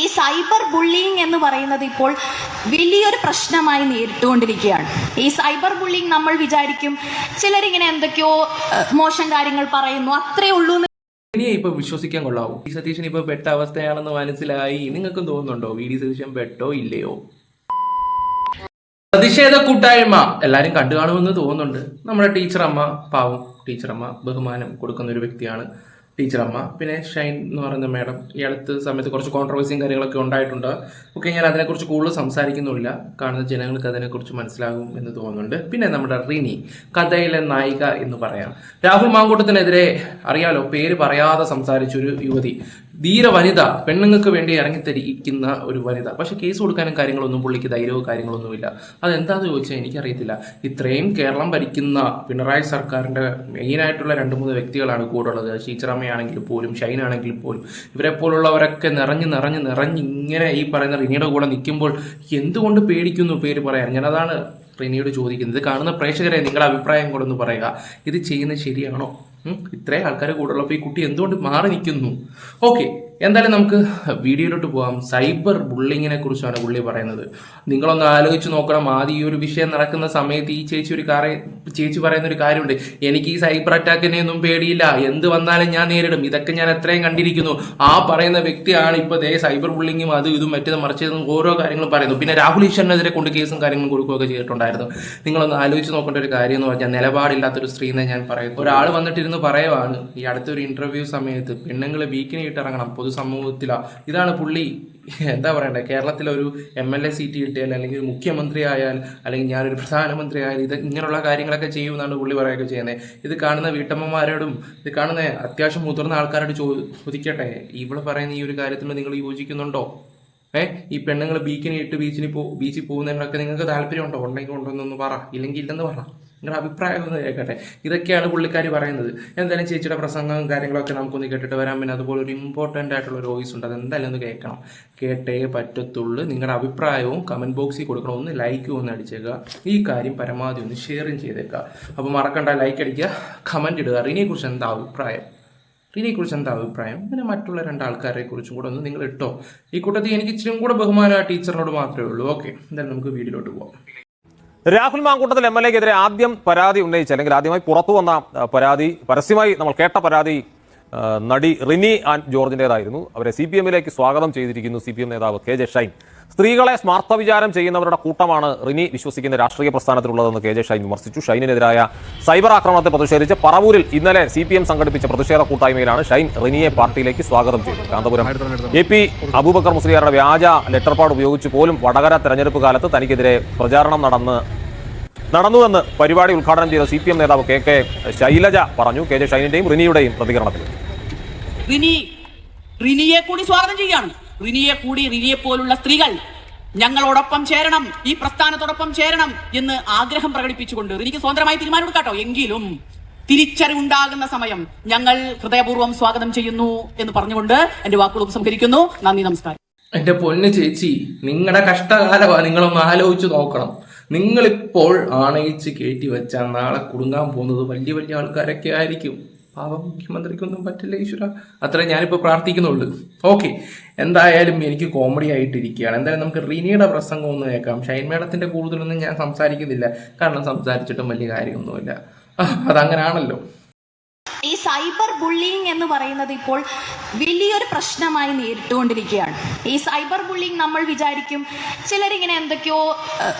ഈ cyber bullying എന്ന് പറയുന്നത് ഇപ്പോൾ വലിയൊരു പ്രശ്നമായി നേരിട്ടുകൊണ്ടിരിക്കുകയാണ്. ഈ സൈബർ ബുള്ളിങ് നമ്മൾ വിചാരിക്കും ചിലരിങ്ങനെ എന്തൊക്കെയോ മോശം കാര്യങ്ങൾ പറയുന്നു. അത്രേ ഉള്ളൂ ഇപ്പൊ വിശ്വസിക്കാൻ കൊള്ളാവൂ. ഈ സതീശൻ ഇപ്പൊ പെട്ട അവസ്ഥയാണെന്ന് മനസ്സിലായി. നിങ്ങൾക്കും തോന്നുന്നുണ്ടോ? വി ഡി സതീശൻ പെട്ടോ ഇല്ലയോ? പ്രതിഷേധ കൂട്ടായ്മ. എല്ലാരും കണ്ടു കാണുമെന്ന് തോന്നുന്നുണ്ട്. നമ്മുടെ ടീച്ചറമ്മ പാവം ടീച്ചറമ്മ ബഹുമാനം കൊടുക്കുന്ന ഒരു വ്യക്തിയാണ്. ടീച്ചറമ്മ. പിന്നെ ഷൈൻ എന്ന് പറയുന്ന മാഡം ഈ അടുത്ത സമയത്ത് കുറച്ച് കോൺട്രവേഴ്സിയും കാര്യങ്ങളൊക്കെ ഉണ്ടായിട്ടുണ്ട്. ഓക്കെ ഞാൻ അതിനെക്കുറിച്ച് കൂടുതൽ സംസാരിക്കുന്നില്ല കാണുന്ന ജനങ്ങൾക്ക് അതിനെക്കുറിച്ച് മനസ്സിലാകും എന്ന് തോന്നുന്നുണ്ട്. പിന്നെ നമ്മുടെ റിനി കഥയിലെ നായിക എന്ന് പറയാം. രാഹുൽ മാങ്കൂട്ടത്തിനെതിരെ അറിയാലോ പേര് പറയാതെ സംസാരിച്ചൊരു യുവതി. ധീര വനിത പെണ്ണുങ്ങൾക്ക് വേണ്ടി ഇറങ്ങിത്തിരിക്കുന്ന ഒരു വനിത. പക്ഷെ കേസ് കൊടുക്കാനും കാര്യങ്ങളൊന്നും പുള്ളിക്ക് ധൈര്യവും കാര്യങ്ങളൊന്നുമില്ല. അതെന്താന്ന് ചോദിച്ചാൽ എനിക്കറിയത്തില്ല. ഇത്രയും കേരളം ഭരിക്കുന്ന പിണറായി സർക്കാരിന്റെ മെയിനായിട്ടുള്ള രണ്ട് മൂന്ന് വ്യക്തികളാണ് കൂടുള്ളത് ഉള്ളത്. ടീച്ചറമ്മയാണെങ്കിൽ പോലും ഷൈൻ ആണെങ്കിൽ പോലും. ഇവരെ പോലുള്ളവരൊക്കെ നിറഞ്ഞ് നിറഞ്ഞ് നിറഞ്ഞ് ഇങ്ങനെ ഈ പറയുന്ന റിനിയുടെ കൂടെ നിൽക്കുമ്പോൾ എന്തുകൊണ്ട് പേടിക്കുന്നു പേര് പറയാൻ? ഞാനതാണ് റിനിയോട് ചോദിക്കുന്നത്. കാണുന്ന പ്രേക്ഷകരെ നിങ്ങളുടെ അഭിപ്രായം കൂടെ ഒന്ന് പറയുക. ഇത് ചെയ്യുന്നത് ശരിയാണോ? ഇത്രയും ആൾക്കാർ കൂടുള്ളപ്പോൾ ഈ കുട്ടി എന്തുകൊണ്ട് മാറി നിൽക്കുന്നു ഓക്കെ എന്തായാലും നമുക്ക് വീഡിയോയിലോട്ട് പോകാം സൈബർ ബുള്ളിങ്ങിനെ കുറിച്ചാണ് പുള്ളി പറയുന്നത്. നിങ്ങളൊന്ന് ആലോചിച്ച് നോക്കണം. ആദ്യം ഈ ഒരു വിഷയം നടക്കുന്ന സമയത്ത് ഈ ചേച്ചി ഒരു കാര്യം ചേച്ചി പറയുന്ന ഒരു കാര്യമുണ്ട്. എനിക്ക് ഈ സൈബർ അറ്റാക്കിനെ ഒന്നും പേടിയില്ല. എന്ത് വന്നാലും ഞാൻ നേരിടും. ഇതൊക്കെ ഞാൻ എത്രയും കണ്ടിരിക്കുന്നു. ആ പറയുന്ന വ്യക്തിയാണ് ഇപ്പോൾ ദേ സൈബർ ബുള്ളിങ്ങും അതും ഇതും മറ്റേതും മറിച്ചതും ഓരോ കാര്യങ്ങളും പറയുന്നു. പിന്നെ രാഹുൽ ഈശ്വരനെതിരെ കൊണ്ട് കേസും കാര്യങ്ങളും കൊടുക്കുകയൊക്കെ ചെയ്തിട്ടുണ്ടായിരുന്നു. നിങ്ങളൊന്ന് ആലോചിച്ച് നോക്കേണ്ട ഒരു കാര്യം എന്ന് പറഞ്ഞാൽ നിലപാടില്ലാത്തൊരു സ്ത്രീ എന്നേ ഞാൻ പറയുന്നു ഒരാൾ വന്നിട്ടിരുന്ന് പറയുവാണ് ഈ അടുത്തൊരു ഇന്റർവ്യൂ സമയത്ത് പെണ്ണുങ്ങൾ വീക്കിന് ഇട്ടിറങ്ങണം പൊതുസമൂഹത്തിലാ. ഇതാണ് പുള്ളി എന്താ പറയണ്ടേ കേരളത്തിലെ ഒരു എം എൽ എ സീറ്റ് കിട്ടിയാൽ അല്ലെങ്കിൽ മുഖ്യമന്ത്രി ആയാൽ അല്ലെങ്കിൽ ഞാനൊരു പ്രധാനമന്ത്രി ആയാൽ ഇത് ഇങ്ങനെയുള്ള കാര്യങ്ങളൊക്കെ ചെയ്യുമെന്നാണ് പുള്ളി പറയുകയൊക്കെ ചെയ്യുന്നത് ഇത് കാണുന്ന വീട്ടമ്മമാരോടും ഇത് കാണുന്ന അത്യാവശ്യം മുതിർന്ന ആൾക്കാരോട് ചോദിക്കട്ടെ ഇവിടെ പറയുന്ന ഈ ഒരു കാര്യത്തിൽ നിങ്ങൾ യോജിക്കുന്നുണ്ടോ? ഏ? ഈ പെണ്ണുങ്ങൾ ബീക്കിന് ഇട്ട് ബീച്ചിന് പോ ബീച്ചിൽ പോകുന്നതിനൊക്കെ നിങ്ങൾക്ക് താല്പര്യമുണ്ടോ? ഉണ്ടെങ്കിൽ ഉണ്ടോ എന്നൊന്ന് പറ. ഇല്ലെങ്കിൽ ഇല്ലെന്ന് പറ. നിങ്ങളുടെ അഭിപ്രായം ഒന്ന് കേൾക്കട്ടെ. ഇതൊക്കെയാണ് പുള്ളിക്കാർ പറയുന്നത്. എന്തായാലും ചേച്ചിയുടെ പ്രസംഗവും കാര്യങ്ങളൊക്കെ നമുക്കൊന്ന് കേട്ടിട്ട് വരാം. പിന്നെ അതുപോലെ ഒരു ഇമ്പോർട്ടന്റ് ആയിട്ടുള്ള ഒരു വോയിസ് ഉണ്ട്. അതെന്തായാലും ഒന്ന് കേൾക്കണം. കേട്ടേ പറ്റത്തുള്ളൂ. നിങ്ങളുടെ അഭിപ്രായവും കമന്റ് ബോക്സിൽ കൊടുക്കണം. ഒന്ന് ലൈക്ക് ഒന്ന് അടിച്ചേക്കുക. ഈ കാര്യം പരമാവധി ഒന്ന് ഷെയറും ചെയ്തേക്കുക. അപ്പോൾ മറക്കണ്ട ലൈക്ക് അടിക്കുക കമന്റ് ഇടുക. റിനെക്കുറിച്ച് എന്താ അഭിപ്രായം? ഇതിനെക്കുറിച്ച് എന്താ അഭിപ്രായം? പിന്നെ മറ്റുള്ള രണ്ട് ആൾക്കാരെ കുറിച്ചും കൂടെ ഒന്ന് നിങ്ങൾ ഇട്ടോ. ഈ കൂട്ടത്തിൽ എനിക്ക് ഇച്ചിരി കൂടെ ബഹുമാനം ആ ടീച്ചറിനോട് മാത്രമേ ഉള്ളൂ. ഓക്കെ എന്തായാലും നമുക്ക് വീഡിയോയിലോട്ട് പോവാം. രാഹുൽ മാങ്കൂട്ടത്തിൽ എം എൽ എക്കെതിരെ ആദ്യം പരാതി ഉന്നയിച്ച അല്ലെങ്കിൽ ആദ്യമായി പുറത്തു വന്ന പരാതി പരസ്യമായി നമ്മൾ കേട്ട പരാതി നടി റിനി ആൻഡ് ജോർജിന്റെതായിരുന്നു അവരെ സി പി എമ്മിലേക്ക് സ്വാഗതം ചെയ്തിരിക്കുന്നു സി പി എം നേതാവ് കെ ജെ ഷൈൻ. സ്ത്രീകളെ സ്മാർത്ഥ വിചാരം ചെയ്യുന്നവരുടെ കൂട്ടമാണ് റിനി വിശ്വസിക്കുന്ന രാഷ്ട്രീയ പ്രസ്ഥാനത്തിലുള്ളതെന്ന് കെ ജെ ഷൈൻ വിമർശിച്ചു. ഷൈനിനെതിരായ സൈബർ ആക്രമണത്തെ പ്രതിഷേധിച്ച് പറവൂരിൽ ഇന്നലെ സി പി എം സംഘടിപ്പിച്ച പ്രതിഷേധ കൂട്ടായ്മയിലാണ് ഷൈൻ റിനിയെ പാർട്ടിയിലേക്ക് സ്വാഗതം ചെയ്തത്. കാന്തപുരം എ പി അബൂബക്കർ മുസ്ലിയാരുടെ വ്യാജ ലെറ്റർപാട് ഉപയോഗിച്ച് പോലും വടകര തെരഞ്ഞെടുപ്പ് കാലത്ത് തനിക്കെതിരെ പ്രചാരണം നടന്ന് നടന്നുവെന്ന് പരിപാടി ഉദ്ഘാടനം ചെയ്ത സി പി എം നേതാവ് കെ കെ ശൈലജ പറഞ്ഞു. കെ ജെ ഷൈനിന്റെയും റിനിയുടെയും പ്രതികരണത്തിൽ. റിനി റിനിയെ കൂടി സ്വാഗതം ചെയ്യാണ് റിനിയെ കൂടി റിനിയെ പോലുള്ള സ്ത്രീകൾ ഞങ്ങളോടൊപ്പം ചേരണം ഈ പ്രസ്ഥാനത്തോടൊപ്പം ചേരണം എന്ന് ആഗ്രഹം പ്രകടിപ്പിച്ചുകൊണ്ട് റിനിക്ക് സ്വതന്ത്രമായി തീരുമാനമെടുക്കാട്ടോ എങ്കിലും തിരിച്ചറിവുണ്ടാകുന്ന സമയം ഞങ്ങൾ ഹൃദയപൂർവം സ്വാഗതം ചെയ്യുന്നു എന്ന് പറഞ്ഞുകൊണ്ട് എന്റെ വാക്കുകൾ ഉപസംഹരിക്കുന്നു. നന്ദി നമസ്കാരം. എന്റെ പൊന്ന് ചേച്ചി നിങ്ങളുടെ കഷ്ടകാലമാണ് നിങ്ങളൊന്ന് ആലോചിച്ച് നോക്കണം. നിങ്ങളിപ്പോൾ ആണയിച്ച് കയറ്റി വെച്ചാൽ നാളെ കുടുങ്ങാൻ പോകുന്നത് വലിയ വലിയ ആൾക്കാരൊക്കെ ആയിരിക്കും. പാവം മുഖ്യമന്ത്രിക്കൊന്നും പറ്റില്ല ഈശ്വര. അത്ര ഞാനിപ്പോൾ പ്രാർത്ഥിക്കുന്നുള്ളൂ. ഓക്കെ. എന്തായാലും എനിക്ക് കോമഡി ആയിട്ടിരിക്കുകയാണ്. എന്തായാലും നമുക്ക് റിനിയുടെ പ്രസംഗം ഒന്ന് കേൾക്കാം. ഷൈൻ മേഡത്തിന്റെ കൂടുതലൊന്നും ഞാൻ സംസാരിക്കുന്നില്ല. കാരണം സംസാരിച്ചിട്ടും വലിയ കാര്യമൊന്നുമില്ല. അതങ്ങനാണല്ലോ. ഈ സൈബർ ബുള്ളിങ് എന്ന് പറയുന്നത് ഇപ്പോൾ വലിയൊരു പ്രശ്നമായി നേരിട്ടുകൊണ്ടിരിക്കുകയാണ്. ഈ സൈബർ ബുള്ളിങ് നമ്മൾ വിചാരിക്കും ചിലരിങ്ങനെ എന്തൊക്കെയോ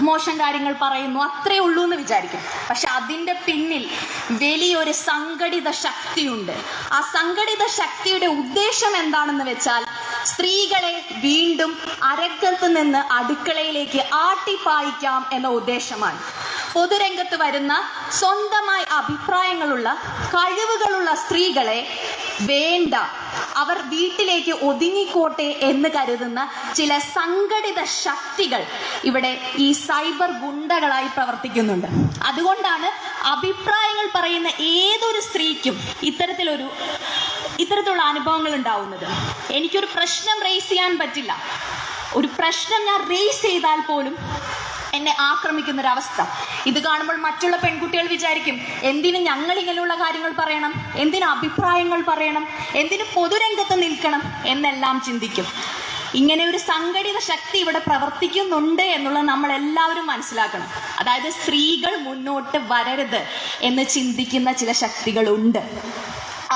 മോശം കാര്യങ്ങൾ പറയുന്നു അത്രേ ഉള്ളൂ എന്ന് വിചാരിക്കും. പക്ഷെ അതിന്റെ പിന്നിൽ വലിയൊരു സംഘടിത ശക്തിയുണ്ട്. ആ സംഘടിത ശക്തിയുടെ ഉദ്ദേശം എന്താണെന്ന് വെച്ചാൽ സ്ത്രീകളെ വീണ്ടും അരക്കത്ത് നിന്ന് അടുക്കളയിലേക്ക് ആട്ടിപ്പായിക്കാം എന്ന ഉദ്ദേശമാണ്. പൊതുരംഗത്ത് വരുന്ന സ്വന്തമായി അഭിപ്രായങ്ങളുള്ള കഴിവുകളുള്ള സ്ത്രീകളെ വേണ്ട. അവർ വീട്ടിലേക്ക് ഒതുങ്ങിക്കോട്ടെ എന്ന് കരുതുന്ന ചില സംഘടിത ശക്തികൾ ഇവിടെ ഈ സൈബർ ഗുണ്ടകളായി പ്രവർത്തിക്കുന്നുണ്ട്. അതുകൊണ്ടാണ് അഭിപ്രായങ്ങൾ പറയുന്ന ഏതൊരു സ്ത്രീക്കും ഇത്തരത്തിലൊരു ഇത്തരത്തിലുള്ള അനുഭവങ്ങൾ ഉണ്ടാവുന്നത്. എനിക്കൊരു പ്രശ്നം റേസ് ചെയ്യാൻ പറ്റില്ല. ഒരു പ്രശ്നം ഞാൻ റേസ് ചെയ്താൽ പോലും എന്നെ ആക്രമിക്കുന്ന ഒരു അവസ്ഥ ഇത് കാണുമ്പോൾ മറ്റുള്ള പെൺകുട്ടികൾ വിചാരിക്കും എന്തിന് ഞങ്ങൾ ഇങ്ങനെയുള്ള കാര്യങ്ങൾ പറയണം? എന്തിന് അഭിപ്രായങ്ങൾ പറയണം? എന്തിന് പൊതുരംഗത്ത് നിൽക്കണം? എന്നെല്ലാം ചിന്തിക്കും. ഇങ്ങനെ ഒരു സംഘടിത ശക്തി ഇവിടെ പ്രവർത്തിക്കുന്നുണ്ട് എന്നുള്ളത് നമ്മൾ എല്ലാവരും മനസ്സിലാക്കണം. അതായത് സ്ത്രീകൾ മുന്നോട്ട് വരരുത് എന്ന് ചിന്തിക്കുന്ന ചില ശക്തികളുണ്ട്.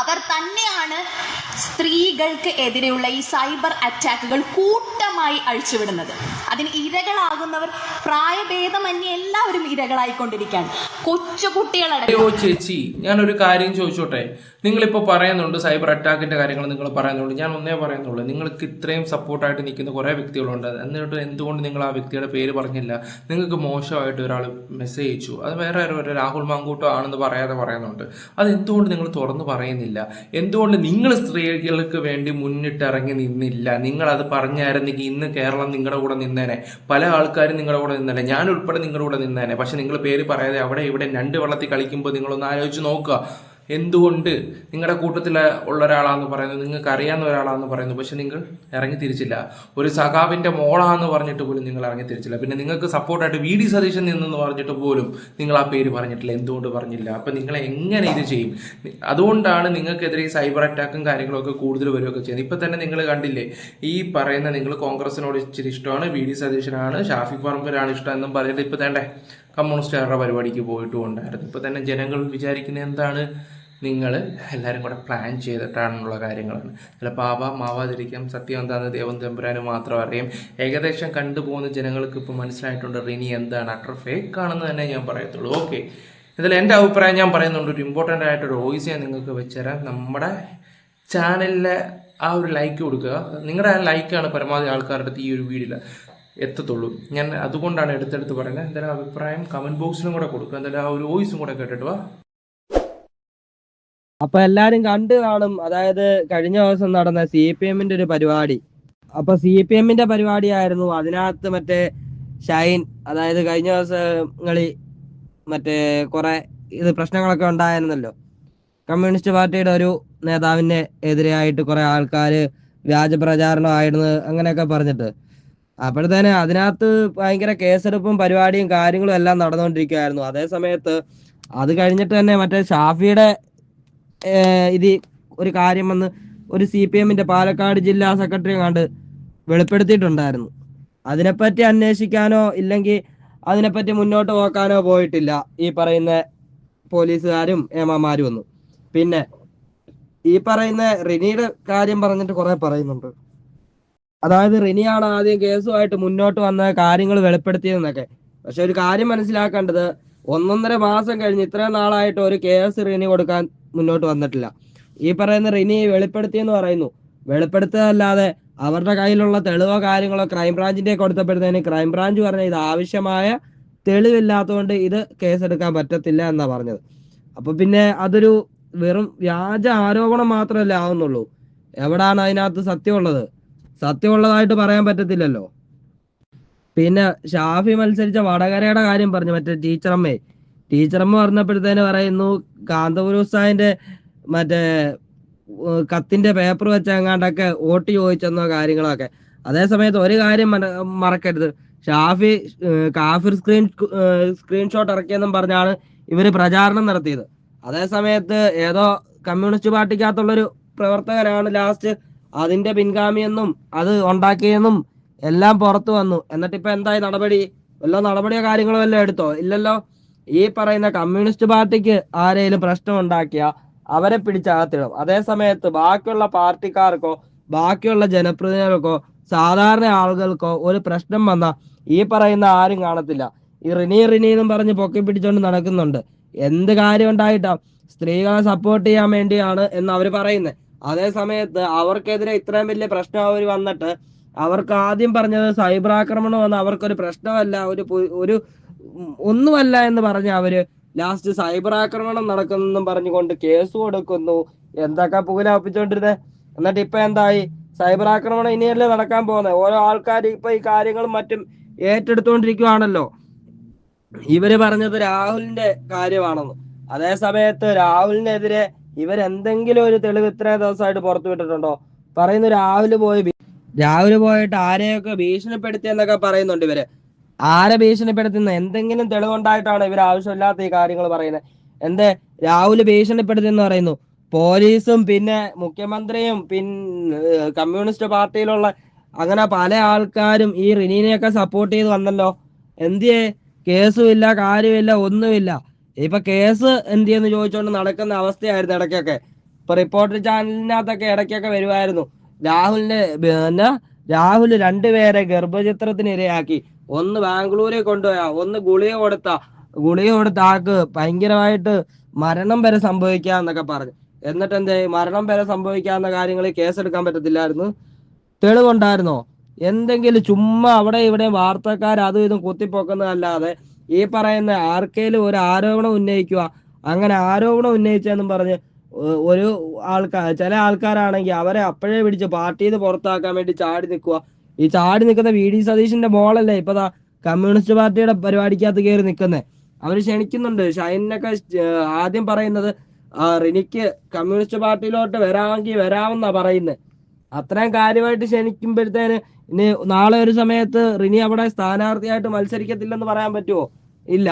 അവർ തന്നെയാണ് സ്ത്രീകൾക്ക് എതിരെയുള്ള ഈ സൈബർ അറ്റാക്കുകൾ കൂട്ടമായി അഴിച്ചുവിടുന്നത്. അതിന് ഇരകളാകുന്നവർ പ്രായഭേദമന്യേ എല്ലാവരും ഇരകളായിക്കൊണ്ടിരിക്കുകയാണ് കൊച്ചുകുട്ടികളടക്കം ചേച്ചി ഞാനൊരു കാര്യം ചോദിച്ചോട്ടെ? നിങ്ങളിപ്പോൾ പറയുന്നുണ്ട് സൈബർ അറ്റാക്കിന്റെ കാര്യങ്ങൾ നിങ്ങൾ പറയുന്നുണ്ട്. ഞാൻ ഒന്നേ പറയുന്നുള്ളൂ. നിങ്ങൾക്ക് ഇത്രയും സപ്പോർട്ടായിട്ട് നിൽക്കുന്ന കുറേ വ്യക്തികളുണ്ട്. എന്നിട്ട് എന്തുകൊണ്ട് നിങ്ങൾ ആ വ്യക്തിയുടെ പേര് പറഞ്ഞില്ല? നിങ്ങൾക്ക് മോശമായിട്ട് ഒരാൾ മെസ്സേജ് അയച്ചു. അത് വേറെ ഒരു രാഹുൽ മാങ്കൂട്ടോ ആണെന്ന് പറയാതെ പറയുന്നുണ്ട്. അത് എന്തുകൊണ്ട് നിങ്ങൾ തുറന്നു പറയുന്നില്ല? എന്തുകൊണ്ട് നിങ്ങൾ സ്ത്രീകൾക്ക് വേണ്ടി മുന്നിട്ടിറങ്ങി നിന്നില്ല? നിങ്ങൾ അത് പറഞ്ഞായിരുന്നെങ്കിൽ ഇന്ന് കേരളം നിങ്ങളുടെ കൂടെ നിന്നേനെ. പല ആൾക്കാരും നിങ്ങളുടെ കൂടെ നിന്നേനെ. ഞാൻ ഉൾപ്പെടെ നിങ്ങളുടെ കൂടെ നിന്നേനെ. പക്ഷെ നിങ്ങൾ പേര് പറയാതെ അവിടെ ഇവിടെ രണ്ട് വെള്ളത്തിൽ കളിക്കുമ്പോൾ നിങ്ങളൊന്ന് ആലോചിച്ച് നോക്കുക. എന്തുകൊണ്ട് നിങ്ങളുടെ കൂട്ടത്തിൽ ഉള്ള ഒരാളാന്ന് പറയുന്നത് നിങ്ങൾക്ക് അറിയാവുന്ന ഒരാളാന്ന് പറയുന്നു പക്ഷെ നിങ്ങൾ ഇറങ്ങി തിരിച്ചില്ല. ഒരു സഖാവിന്റെ മോളാന്ന് പറഞ്ഞിട്ട് പോലും നിങ്ങൾ ഇറങ്ങി തിരിച്ചില്ല. പിന്നെ നിങ്ങൾക്ക് സപ്പോർട്ടായിട്ട് വി ഡി സതീശൻ നിന്നെന്ന് പറഞ്ഞിട്ട് പോലും നിങ്ങൾ ആ പേര് പറഞ്ഞിട്ടില്ല. എന്തുകൊണ്ട് പറഞ്ഞില്ല? അപ്പം നിങ്ങൾ എങ്ങനെ ഇത് ചെയ്യും? അതുകൊണ്ടാണ് നിങ്ങൾക്കെതിരെ ഈ സൈബർ അറ്റാക്കും കാര്യങ്ങളൊക്കെ കൂടുതൽ വരികയൊക്കെ ചെയ്യുന്നത്. ഇപ്പം തന്നെ നിങ്ങൾ കണ്ടില്ലേ ഈ പറയുന്ന നിങ്ങൾ കോൺഗ്രസിനോട് ഇച്ചിരി ഇഷ്ടമാണ് വി ഡി സതീശനാണ് ഷാഫി പറമ്പിലാണ് ഇഷ്ടം എന്നും പറഞ്ഞിട്ട് ഇപ്പം തേണ്ടേ കമ്മ്യൂണിസ്റ്റുകാരുടെ പരിപാടിക്ക് പോയിട്ടും ഉണ്ടായിരുന്നു ഇപ്പം തന്നെ ജനങ്ങൾ വിചാരിക്കുന്നത് എന്താണ്? നിങ്ങൾ എല്ലാവരും കൂടെ പ്ലാൻ ചെയ്തിട്ടാണുള്ള കാര്യങ്ങളാണ്. ചിലപ്പോൾ ആവാം ആവാതിരിക്കാം സത്യം എന്താണെന്ന് ദേവൻ തമ്പുരാന് മാത്രം അറിയാം. ഏകദേശം കണ്ടുപോകുന്ന ജനങ്ങൾക്ക് ഇപ്പോൾ മനസ്സിലായിട്ടുണ്ട് റിനി എന്താണ് അട്ടർ ഫേക്ക് ആണെന്ന് തന്നെ ഞാൻ പറയത്തുള്ളൂ. ഓക്കെ ഇതിൽ എന്റെ അഭിപ്രായം ഞാൻ പറയുന്നുണ്ട്. ഒരു ഇമ്പോർട്ടന്റ് ആയിട്ടൊരു വോയിസ് ഞാൻ നിങ്ങൾക്ക് വെച്ചുതരാം. നമ്മുടെ ചാനലിലെ ആ ഒരു ലൈക്ക് കൊടുക്കുക. നിങ്ങളുടെ ആ ലൈക്കാണ് പരമാവധി ആൾക്കാരുടെ ഈ ഒരു വീഡിയോയിൽ എത്തത്തുള്ളൂ. ഞാൻ അതുകൊണ്ടാണ് എടുത്തെടുത്ത് പറയുന്നത്. എന്തായാലും അഭിപ്രായം കമന്റ് ബോക്സിലും കൂടെ കൊടുക്കുക. എന്തായാലും ആ ഒരു വോയിസും കൂടെ കേട്ടിട്ട് വാ. അപ്പൊ എല്ലാരും കണ്ടു കാണും. അതായത് കഴിഞ്ഞ ദിവസം നടന്ന സി പി എമ്മിന്റെ ഒരു പരിപാടി. അപ്പൊ സി പി എമ്മിന്റെ പരിപാടിയായിരുന്നു അതിനകത്ത് മറ്റേ ഷൈൻ അതായത് കഴിഞ്ഞ ദിവസങ്ങളിൽ മറ്റേ കുറെ ഇത് പ്രശ്നങ്ങളൊക്കെ ഉണ്ടായിരുന്നല്ലോ. കമ്മ്യൂണിസ്റ്റ് പാർട്ടിയുടെ ഒരു നേതാവിന്റെ എതിരെയായിട്ട് കുറെ ആൾക്കാര് വ്യാജ പ്രചാരണമായിരുന്നു അങ്ങനെയൊക്കെ പറഞ്ഞിട്ട്. അപ്പോഴത്തേന് അതിനകത്ത് ഭയങ്കര കേസെടുപ്പും പരിപാടിയും കാര്യങ്ങളും എല്ലാം നടന്നുകൊണ്ടിരിക്കുകയായിരുന്നു അതേ സമയത്ത് അത് കഴിഞ്ഞിട്ട് തന്നെ മറ്റേ ഷാഫിയുടെ ഇത് ഒരു കാര്യം വന്ന് ഒരു സി പി എമ്മിന്റെ പാലക്കാട് ജില്ലാ സെക്രട്ടറി കണ്ട് വെളിപ്പെടുത്തിയിട്ടുണ്ടായിരുന്നു. അതിനെപ്പറ്റി അന്വേഷിക്കാനോ ഇല്ലെങ്കിൽ അതിനെപ്പറ്റി മുന്നോട്ട് പോക്കാനോ പോയിട്ടില്ല. ഈ പറയുന്ന പോലീസുകാരും ഏമാമാരും ഒന്നും. പിന്നെ ഈ പറയുന്ന റിനിയുടെ കാര്യം പറഞ്ഞിട്ട് കുറെ പറയുന്നുണ്ട്. അതായത് റിനിയാണ് ആദ്യം കേസുമായിട്ട് മുന്നോട്ട് വന്ന കാര്യങ്ങൾ വെളിപ്പെടുത്തിയതെന്നൊക്കെ. പക്ഷെ ഒരു കാര്യം മനസ്സിലാക്കേണ്ടത് ഒന്നൊന്നര മാസം കഴിഞ്ഞ് ഇത്രയും നാളായിട്ട് ഒരു കേസ് റിനി കൊടുക്കാൻ മുന്നോട്ട് വന്നിട്ടില്ല. ഈ പറയുന്ന റിനി വെളിപ്പെടുത്തിയെന്ന് പറയുന്നു. വെളിപ്പെടുത്തുകയല്ലാതെ അവരുടെ കയ്യിലുള്ള തെളിവോ കാര്യങ്ങളോ ക്രൈംബ്രാഞ്ചിന്റെ കൊടുത്തപ്പോഴത്തേന് ക്രൈംബ്രാഞ്ച് പറഞ്ഞ ഇത് ആവശ്യമായ തെളിവില്ലാത്തതുകൊണ്ട് ഇത് കേസെടുക്കാൻ പറ്റത്തില്ല എന്നാ പറഞ്ഞത്. അപ്പൊ പിന്നെ അതൊരു വെറും വ്യാജ ആരോപണം മാത്രമല്ലേ ആവുന്നുള്ളൂ. എവിടാണ് അതിനകത്ത് സത്യമുള്ളത്? സത്യമുള്ളതായിട്ട് പറയാൻ പറ്റത്തില്ലല്ലോ. പിന്നെ ഷാഫി മത്സരിച്ച വടകരയുടെ കാര്യം പറഞ്ഞു മറ്റേ ടീച്ചറമ്മേ. ടീച്ചറമ്മ പറഞ്ഞപ്പോഴത്തേന് പറയുന്നു കാന്തപുരം ഉസ്താദിന്റെ മറ്റേ കത്തിന്റെ പേപ്പർ വെച്ചെങ്ങാണ്ടൊക്കെ വോട്ട് ചോദിച്ചെന്നോ കാര്യങ്ങളൊക്കെ. അതേ സമയത്ത് ഒരു കാര്യം മറക്കരുത്. ഷാഫി കാഫിർ സ്ക്രീൻ സ്ക്രീൻഷോട്ട് ഇറക്കിയെന്നും പറഞ്ഞാണ് ഇവർ പ്രചാരണം നടത്തിയത്. അതേ സമയത്ത് ഏതോ കമ്മ്യൂണിസ്റ്റ് പാർട്ടിക്കകത്തുള്ളൊരു പ്രവർത്തകനാണ് ലാസ്റ്റ് അതിന്റെ പിൻഗാമിയെന്നും അത് ഉണ്ടാക്കിയെന്നും എല്ലാം പുറത്തു വന്നു. എന്നിട്ടിപ്പോ എന്തായി നടപടി? വല്ല നടപടിയോ കാര്യങ്ങളോ വല്ലതും എടുത്തോ? ഇല്ലല്ലോ? ഈ പറയുന്ന കമ്മ്യൂണിസ്റ്റ് പാർട്ടിക്ക് ആരെങ്കിലും പ്രശ്നം ഉണ്ടാക്കിയ അവരെ പിടിച്ചകത്തിടും. അതേ സമയത്ത് ബാക്കിയുള്ള പാർട്ടിക്കാർക്കോ ബാക്കിയുള്ള ജനപ്രതിനിധികൾക്കോ സാധാരണ ആളുകൾക്കോ ഒരു പ്രശ്നം വന്ന ഈ പറയുന്ന ആരും കാണത്തില്ല. ഈ റിനി റിനി എന്നും പറഞ്ഞ് പൊക്കി പിടിച്ചോണ്ട് നടക്കുന്നുണ്ട്. എന്ത് കാര്യം ഉണ്ടായിട്ടാ? സ്ത്രീകളെ സപ്പോർട്ട് ചെയ്യാൻ വേണ്ടിയാണ് എന്ന് അവർ പറയുന്നത് അതേ സമയത്ത് അവർക്കെതിരെ ഇത്രയും വലിയ പ്രശ്നം അവർ വന്നിട്ട് അവർക്ക് ആദ്യം പറഞ്ഞത് സൈബർ ആക്രമണം വന്ന് അവർക്കൊരു പ്രശ്നമല്ല. ഒരു ഒരു ഒന്നുമല്ല എന്ന് പറഞ്ഞ് അവർ ലാസ്റ്റ് സൈബർ ആക്രമണം നടക്കുന്നെന്നും പറഞ്ഞുകൊണ്ട് കേസ് കൊടുക്കുന്നു. എന്തൊക്കെ പുകലാപ്പിച്ചോണ്ടിരുന്നത് എന്നിട്ട് ഇപ്പൊ എന്തായി? സൈബർ ആക്രമണം ഇനിയല്ലേ നടക്കാൻ പോകുന്നത് ഓരോ ആൾക്കാർ ഇപ്പൊ ഈ കാര്യങ്ങളും മറ്റും ഏറ്റെടുത്തുകൊണ്ടിരിക്കുവാണല്ലോ ഇവർ പറഞ്ഞത് രാഹുലിന്റെ കാര്യമാണെന്ന്. അതേ സമയത്ത് രാഹുലിനെതിരെ ഇവരെന്തെങ്കിലും ഒരു തെളിവ് ഇത്രയും ദിവസമായിട്ട് പുറത്തു വിട്ടിട്ടുണ്ടോ? പറയുന്നു രാഹുൽ പോയി രാഹുൽ പോയിട്ട് ആരെയൊക്കെ ഭീഷണിപ്പെടുത്തി എന്നൊക്കെ പറയുന്നുണ്ട് ഇവർ. ആരെ ഭീഷണിപ്പെടുത്തുന്ന എന്തെങ്കിലും തെളിവുണ്ടായിട്ടാണ് ഇവർ ആവശ്യമില്ലാത്ത ഈ കാര്യങ്ങൾ പറയുന്നത്? എന്തേ? രാഹുൽ ഭീഷണിപ്പെടുത്തി എന്ന് പറയുന്നു. പോലീസും പിന്നെ മുഖ്യമന്ത്രിയും പിന്നെ കമ്മ്യൂണിസ്റ്റ് പാർട്ടിയിലുള്ള അങ്ങനെ പല ആൾക്കാരും ഈ റിനീനെയൊക്കെ സപ്പോർട്ട് ചെയ്ത് വന്നല്ലോ. എന്തിയേ? കേസുമില്ല കാര്യമില്ല ഒന്നുമില്ല. ഇപ്പൊ കേസ് എന്തിയെന്ന് ചോദിച്ചുകൊണ്ട് നടക്കുന്ന അവസ്ഥയായിരുന്നു ഇടയ്ക്കൊക്കെ. ഇപ്പൊ റിപ്പോർട്ടർ ചാനലിനകത്തൊക്കെ ഇടയ്ക്കൊക്കെ വരുമായിരുന്നു രാഹുലിന്റെ പിന്നെ രാഹുൽ രണ്ടുപേരെ ഗർഭചിത്രത്തിന് ഇരയാക്കി ഒന്ന് ബാംഗ്ലൂരിൽ കൊണ്ടുപോയാ ഒന്ന് ഗുളിക കൊടുത്ത. ഗുളിക കൊടുത്ത ആൾക്ക് ഭയങ്കരമായിട്ട് മരണം വരെ സംഭവിക്കാന്നൊക്കെ പറഞ്ഞു. എന്നിട്ട് എന്തേ മരണം വരെ സംഭവിക്കാവുന്ന കാര്യങ്ങളിൽ കേസെടുക്കാൻ പറ്റത്തില്ലായിരുന്നു. തെളിവുണ്ടായിരുന്നോ? എന്തെങ്കിലും ചുമ്മാ അവിടെ ഇവിടെ വാർത്തക്കാർ അതും ഇതും കുത്തിപ്പൊക്കുന്നതല്ലാതെ ഈ പറയുന്ന ആർക്കേലും ഒരു ആരോപണം ഉന്നയിക്കുക അങ്ങനെ ആരോപണം ഉന്നയിച്ചെന്നും പറഞ്ഞ് ഒരു ആൾക്കാർ ചില ആൾക്കാരാണെങ്കിൽ അവരെ അപ്പോഴേ പിടിച്ച് പാർട്ടിയിൽ നിന്ന് പുറത്താക്കാൻ വേണ്ടി ചാടി നിൽക്കുക. ഈ ചാടി നിൽക്കുന്ന വി ഡി സതീഷിന്റെ മോളല്ലേ? ഇപ്പതാ കമ്മ്യൂണിസ്റ്റ് പാർട്ടിയുടെ പരിപാടിക്കകത്ത് കയറി നിൽക്കുന്നത് അവർ ക്ഷണിക്കുന്നുണ്ട്. ഷൈനൊക്കെ ആദ്യം പറയുന്നത് റിനിക്ക് കമ്മ്യൂണിസ്റ്റ് പാർട്ടിയിലോട്ട് വരാമെങ്കിൽ വരാമെന്നാ പറയുന്നത് അത്രയും കാര്യമായിട്ട് ക്ഷണിക്കുമ്പോഴത്തേന് ഇനി നാളെ ഒരു സമയത്ത് റിനി അവിടെ സ്ഥാനാർത്ഥിയായിട്ട് മത്സരിക്കത്തില്ലെന്ന് പറയാൻ പറ്റുമോ ഇല്ല.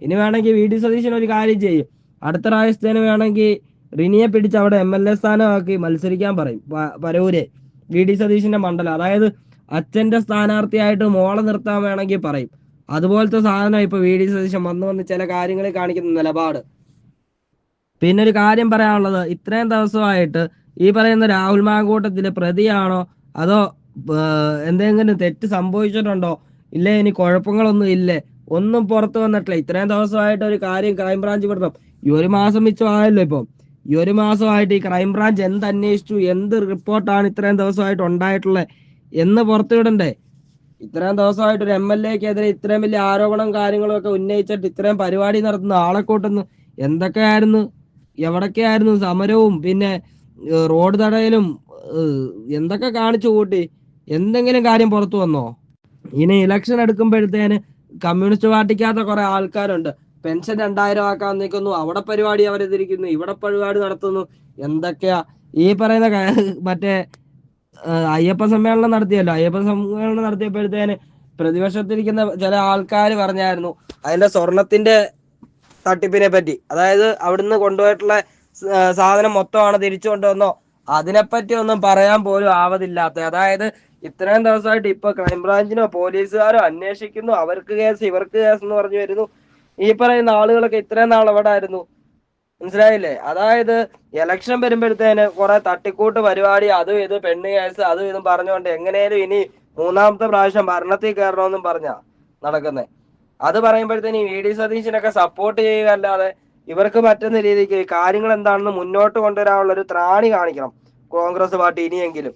ഇനി വേണമെങ്കിൽ വി ഡി സതീശൻ ഒരു കാര്യം ചെയ്യും. അടുത്ത പ്രാവശ്യത്തേന് വേണമെങ്കിൽ റിനിയെ പിടിച്ച് അവിടെ എം എൽ എ സ്ഥാനമാക്കി മത്സരിക്കാൻ പറയും. പരൂര്. വി ഡി സതീഷിന്റെ മണ്ഡലം. അതായത് അച്ഛന്റെ സ്ഥാനാർത്ഥിയായിട്ട് മോളെ നിർത്താൻ വേണമെങ്കിൽ പറയും. അതുപോലത്തെ സാധനം ഇപ്പൊ വി ഡി സതീശൻ വന്ന് വന്ന് ചില കാര്യങ്ങളിൽ കാണിക്കുന്ന നിലപാട്. പിന്നെ ഒരു കാര്യം പറയാനുള്ളത്. ഇത്രയും ദിവസമായിട്ട് ഈ പറയുന്ന രാഹുൽ മാങ്കൂട്ടത്തിലെ പ്രതിയാണോ? അതോ എന്തെങ്കിലും തെറ്റ് സംഭവിച്ചിട്ടുണ്ടോ? ഇല്ലേ ഇനി കുഴപ്പങ്ങളൊന്നും ഇല്ലേ? ഒന്നും പുറത്തു വന്നിട്ടില്ല. ഇത്രയും ദിവസമായിട്ട് ഒരു കാര്യം ക്രൈംബ്രാഞ്ച് വിടണം ഈ ഒരു മാസം മിച്ചമായല്ലോ ഇപ്പം. ഈ ഒരു മാസമായിട്ട് ഈ ക്രൈംബ്രാഞ്ച് എന്ത് അന്വേഷിച്ചു? എന്ത് റിപ്പോർട്ടാണ് ഇത്രയും ദിവസമായിട്ട് ഉണ്ടായിട്ടുള്ളത് എന്ന് പുറത്തുവിടണ്ടേ? ഇത്രയും ദിവസമായിട്ട് ഒരു എം എൽ എക്കെതിരെ ഇത്രയും വലിയ ആരോപണം കാര്യങ്ങളും ഒക്കെ ഉന്നയിച്ചിട്ട് ഇത്രയും പരിപാടി നടത്തുന്ന ആളെ കൂട്ടുന്നു എന്തൊക്കെയായിരുന്നു? എവിടൊക്കെയായിരുന്നു സമരവും? പിന്നെ റോഡ് തടയലും എന്തൊക്കെ കാണിച്ചു കൂട്ടി? എന്തെങ്കിലും കാര്യം പുറത്തു വന്നോ? ഇനി ഇലക്ഷൻ എടുക്കുമ്പോഴത്തേന് കമ്മ്യൂണിസ്റ്റ് പാർട്ടിക്കകത്ത് കുറെ ആൾക്കാരുണ്ട്. പെൻഷൻ രണ്ടായിരം ആക്കാൻ നിൽക്കുന്നു. അവിടെ പരിപാടി അവരെതിരിക്കുന്നു ഇവിടെ പരിപാടി നടത്തുന്നു. എന്തൊക്കെയാ? ഈ പറയുന്ന മറ്റേ അയ്യപ്പ സമ്മേളനം നടത്തിയല്ലോ. അയ്യപ്പ സമ്മേളനം നടത്തിയപ്പോഴത്തേന് പ്രതിപക്ഷത്തിരിക്കുന്ന ചില ആൾക്കാർ പറഞ്ഞായിരുന്നു അതിന്റെ സ്വർണത്തിന്റെ തട്ടിപ്പിനെ പറ്റി. അതായത് അവിടുന്ന് കൊണ്ടുപോയിട്ടുള്ള സാധനം മൊത്തമാണ് തിരിച്ചു കൊണ്ടുവന്നോ? അതിനെപ്പറ്റി ഒന്നും പറയാൻ പോലും ആവതില്ലാത്ത അതായത് ഇത്രയും ദിവസമായിട്ട് ഇപ്പൊ ക്രൈംബ്രാഞ്ചിനോ പോലീസുകാരോ അന്വേഷിക്കുന്നു. അവർക്ക് കേസ് ഇവർക്ക് കേസ് എന്ന് പറഞ്ഞു വരുന്നു. ഈ പറയുന്ന ആളുകളൊക്കെ ഇത്രയും നാൾ എവിടെ ആയിരുന്നു മനസ്സിലായില്ലേ? അതായത് ഇലക്ഷൻ വരുമ്പോഴത്തേന് കുറെ തട്ടിക്കൂട്ട് പരിപാടി അതും ഇത് പെണ്ണ് കേസ് അതും ഇതും പറഞ്ഞുകൊണ്ട് എങ്ങനെയാലും ഇനി മൂന്നാമത്തെ പ്രാവശ്യം ഭരണത്തിൽ കയറണമെന്നും പറഞ്ഞാ നടക്കുന്നത് അത് പറയുമ്പോഴത്തേന് ഈ ഡി സതീശനൊക്കെ സപ്പോർട്ട് ചെയ്യുക അല്ലാതെ ഇവർക്ക് പറ്റുന്ന രീതിക്ക് കാര്യങ്ങൾ എന്താണെന്ന് മുന്നോട്ട് കൊണ്ടുവരാനുള്ള ഒരു ത്രാണി കാണിക്കണം കോൺഗ്രസ് പാർട്ടി ഇനിയെങ്കിലും.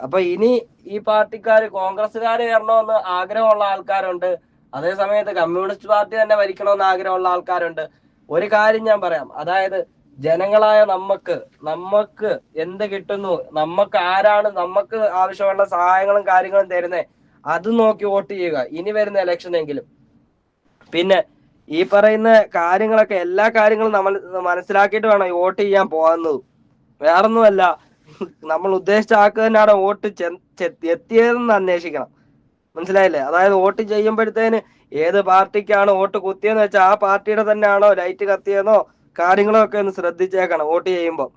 അപ്പൊ ഇനി ഈ പാർട്ടിക്കാർ കോൺഗ്രസ്സുകാർ കയറണമെന്ന് ആഗ്രഹമുള്ള ആൾക്കാരുണ്ട്. അതേ സമയത്ത് കമ്മ്യൂണിസ്റ്റ് പാർട്ടി തന്നെ ഭരിക്കണമെന്ന് ആഗ്രഹമുള്ള ആൾക്കാരുണ്ട്. ഒരു കാര്യം ഞാൻ പറയാം. അതായത് ജനങ്ങളായ നമുക്ക് നമുക്ക് എന്ത് കിട്ടുന്നു നമുക്ക് ആരാണ് നമുക്ക് ആവശ്യമുള്ള സഹായങ്ങളും കാര്യങ്ങളും തരുന്നത് അത് നോക്കി വോട്ട് ചെയ്യുക. ഇനി വരുന്ന ഇലക്ഷനെങ്കിലും പിന്നെ ഈ പറയുന്ന കാര്യങ്ങളൊക്കെ എല്ലാ കാര്യങ്ങളും നമ്മൾ മനസ്സിലാക്കിയിട്ട് വേണം വോട്ട് ചെയ്യാൻ പോകുന്നത് വേറൊന്നുമല്ല. നമ്മൾ ഉദ്ദേശിച്ച ആൾക്ക് തന്നെയാണ് വോട്ട് എത്തിയതെന്ന് അന്വേഷിക്കണം. മനസ്സിലായില്ലേ? അതായത് വോട്ട് ചെയ്യുമ്പോഴത്തേന് ഏത് പാർട്ടിക്കാണ് വോട്ട് കുത്തിയെന്ന് വെച്ചാൽ ആ പാർട്ടിയുടെ തന്നെയാണോ ലൈറ്റ് കത്തിയെന്നോ കാര്യങ്ങളോ ഒക്കെ ഒന്ന് ശ്രദ്ധിച്ചേക്കണം വോട്ട് ചെയ്യുമ്പോൾ